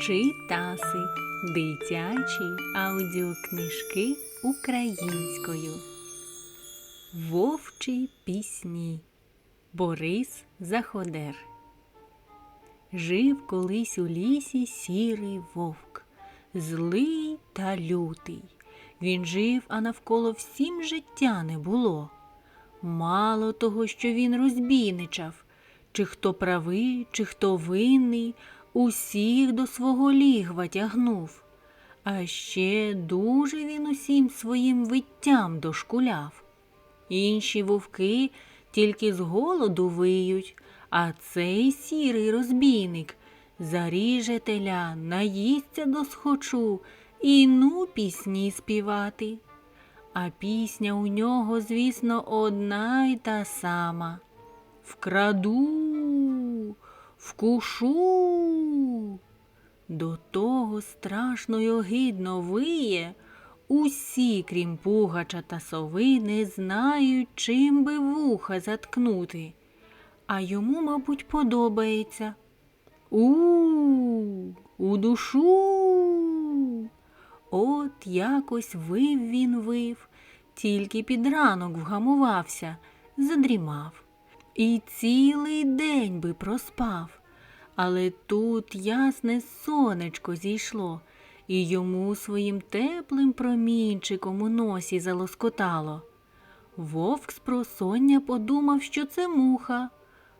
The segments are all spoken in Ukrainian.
Читаси. Дитячі аудіокнижки українською. Вовчі пісні. Борис Заходер. Жив колись у лісі сірий вовк, злий та лютий. Він жив, а навколо всім життя не було. Мало того, що він розбійничав, чи хто правий, чи хто винний, усіх до свого лігва тягнув. А ще дуже він усім своїм виттям дошкуляв. Інші вовки тільки з голоду виють, а цей сірий розбійник заріже теля, наїсться до схочу і ну пісні співати. А пісня у нього, звісно, одна й та сама. Вкраду, вкушу. До того страшно й огидно виє. Усі, крім пугача та сови, не знають, чим би вуха заткнути. А йому, мабуть, подобається. У, у душу. От якось вив він вив, тільки під ранок вгамувався, задрімав. І цілий день би проспав. Але тут ясне сонечко зійшло, і йому своїм теплим промінчиком у носі залоскотало. Вовк з просоння подумав, що це муха,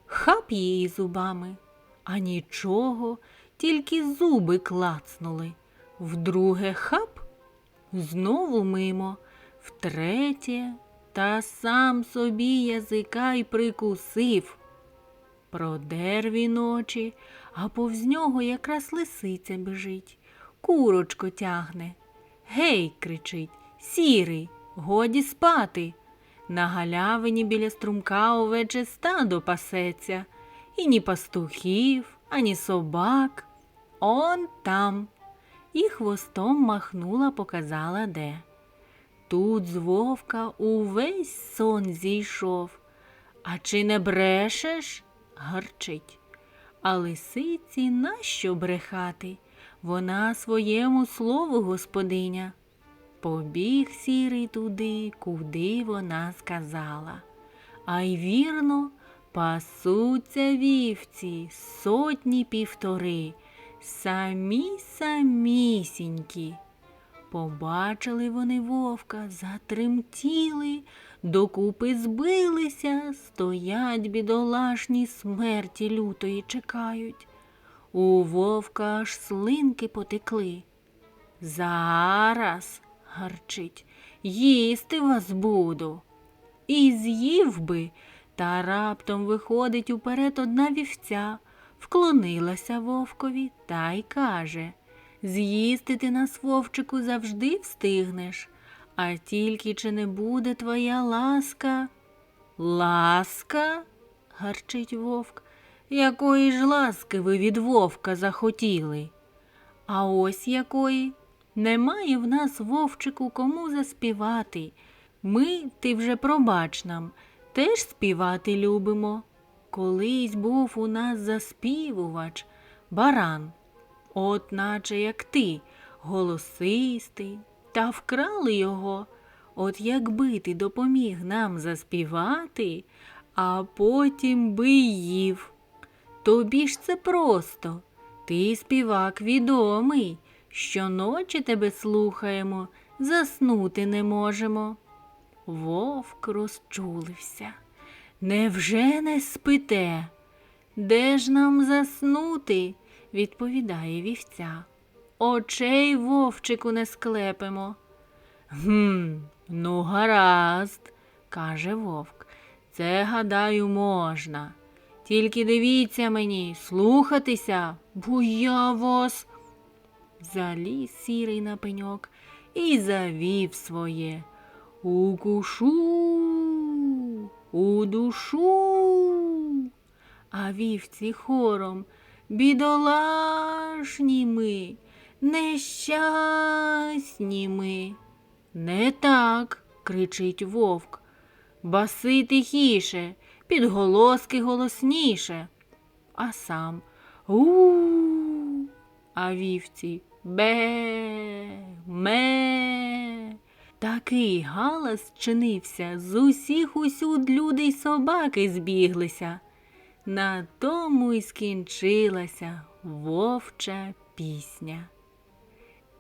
хап її зубами, а нічого, тільки зуби клацнули. Вдруге хап, знову мимо, втретє, та сам собі язика й прикусив. Продер він очі, а повз нього якраз лисиця біжить, курочко тягне. Гей, кричить, сірий, годі спати. На галявині біля струмка овече стадо пасеться, і ні пастухів, ані собак. Он там. І хвостом махнула, показала де. Тут з вовка увесь сон зійшов. А чи не брешеш? Гарчить. А лисиці нащо брехати? Вона своєму слову господиня. Побіг сірий туди, куди вона сказала. А й вірно, пасуться вівці, сотні півтори, самі самісінькі. Побачили вони вовка, затремтіли, докупи збилися, стоять бідолашні смерті лютої чекають. У вовка аж слинки потекли. Зараз, гарчить, їсти вас буду. І з'їв би, та раптом виходить уперед одна вівця, вклонилася вовкові та й каже З'їсти ти нас, вовчику, завжди встигнеш, а тільки чи не буде твоя ласка? Ласка? гарчить вовк. Якої ж ласки ви від вовка захотіли? А ось якої. Немає в нас, вовчику, кому заспівати. Ми, ти вже пробач нам, теж співати любимо. Колись був у нас заспівувач, баран, от наче як ти, голосистий, та вкрали його. От якби ти допоміг нам заспівати, а потім би їв. Тобі ж це просто. Ти співак відомий. Щоночі тебе слухаємо, заснути не можемо. Вовк розчулився. Невже не спите? Де ж нам заснути? відповідає вівця. Очей вовчику не склепимо. Гм, ну, гаразд, каже вовк. Це, гадаю, можна. Тільки дивіться мені, слухатися, бо я вас. Заліз сірий на пеньок і завів своє. Укушу, у душу. А вівці хором бідолашні ми, нещасні ми. Не так, кричить вовк. Баси тихіше, підголоски голосніше. А сам у а вівці бе, ме. Такий галас чинився, з усіх усюд люди й собаки збіглися. На тому й скінчилася вовча пісня.